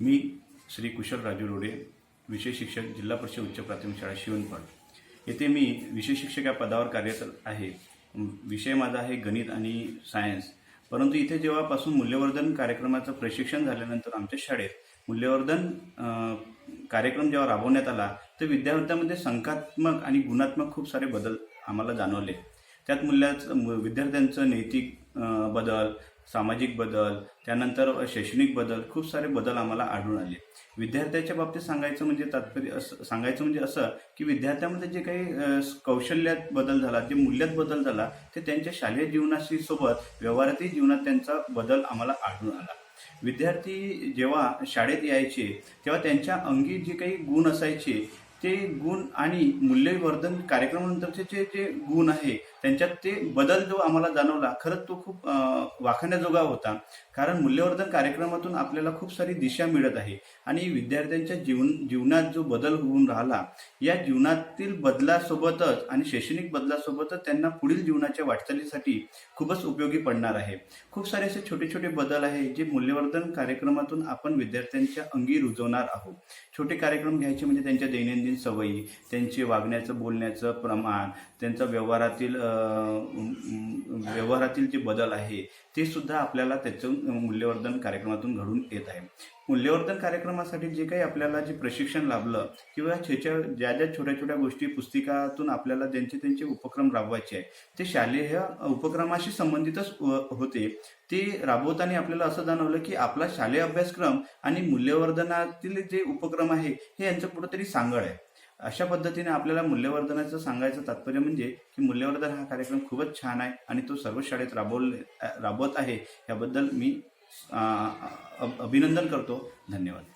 मी श्री कुशल राजू रोडे विषय शिक्षक जिल्हा परिषद उच्च प्राथमिक शाळा शिवणपड येथे मी विषय शिक्षक या पदावर कार्यरत आहे. विषय माझा आहे गणित आणि सायन्स परंतु इथे जेव्हापासून मूल्यवर्धन कार्यक्रमाचं प्रशिक्षण झाल्यानंतर आमच्या शाळेत मूल्यवर्धन कार्यक्रम जेव्हा राबवण्यात आला तर विद्यार्थ्यांमध्ये संख्यात्मक आणि गुणात्मक खूप सारे बदल आम्हाला जाणवले. त्यात मूल्याचं विद्यार्थ्यांचं नैतिक बदल सामाजिक बदल त्यानंतर शैक्षणिक बदल खूप सारे बदल आम्हाला आढळून आले. विद्यार्थ्याच्या बाबतीत सांगायचं म्हणजे तात्पर्य असं सांगायचं म्हणजे असं की विद्यार्थ्यामध्ये जे काही कौशल्यात बदल झाला जे मूल्यात बदल झाला ते त्यांच्या शालेय जीवनाशी सोबत व्यवहारातही जीवनात त्यांचा बदल आम्हाला आढळून आला. विद्यार्थी जेव्हा शाळेत यायचे तेव्हा त्यांच्या अंगी जे काही गुण असायचे ते गुण आणि मूल्यवर्धन कार्यक्रमानंतरचे जे जे गुण आहे त्यांच्यात ते बदल जो आम्हाला जाणवला खरंच तो खूप वाखाण्याजोगा होता. कारण मूल्यवर्धन कार्यक्रमातून आपल्याला खूप सारी दिशा मिळत आहे. आणि विद्यार्थ्यांच्या जीवन जीवनात जो बदल होऊन राहिला या जीवनातील बदलासोबतच आणि शैक्षणिक बदलासोबतच त्यांना पुढील जीवनाच्या वाटचालीसाठी खूपच उपयोगी पडणार आहे. खूप सारे असे छोटे छोटे बदल आहे जे मूल्यवर्धन कार्यक्रमातून आपण विद्यार्थ्यांच्या अंगी रुजवणार आहोत. छोटे कार्यक्रम घ्यायचे म्हणजे त्यांच्या दैनंदिन सवयी त्यांचे वागण्याचं बोलण्याचं प्रमाण त्यांचा व्यवहारातील व्यवहारातील जे बदल आहे ते सुद्धा आपल्याला त्याचं मूल्यवर्धन कार्यक्रमातून घडून येत आहे. मूल्यवर्धन कार्यक्रमासाठी जे काही आपल्याला जे प्रशिक्षण लाभलं किंवा त्याच्या ज्या ज्या छोट्या छोट्या गोष्टी पुस्तिकातून आपल्याला त्यांचे त्यांचे उपक्रम राबवायचे आहे ते शालेय उपक्रमाशी संबंधितच होते. ते राबवताना आपल्याला असं जाणवलं की आपला शालेय अभ्यासक्रम आणि मूल्यवर्धनातील जे उपक्रम आहे हे यांचं कुठंतरी सांगड आहे. अशा पद्धतीने आपल्याला मूल्यवर्धनाचं सांगायचं तात्पर्य म्हणजे की मूल्यवर्धन हा कार्यक्रम खूपच छान आहे आणि तो सर्व शाळेत राबवले राबवत आहे. याबद्दल मी अभिनंदन करतो. धन्यवाद.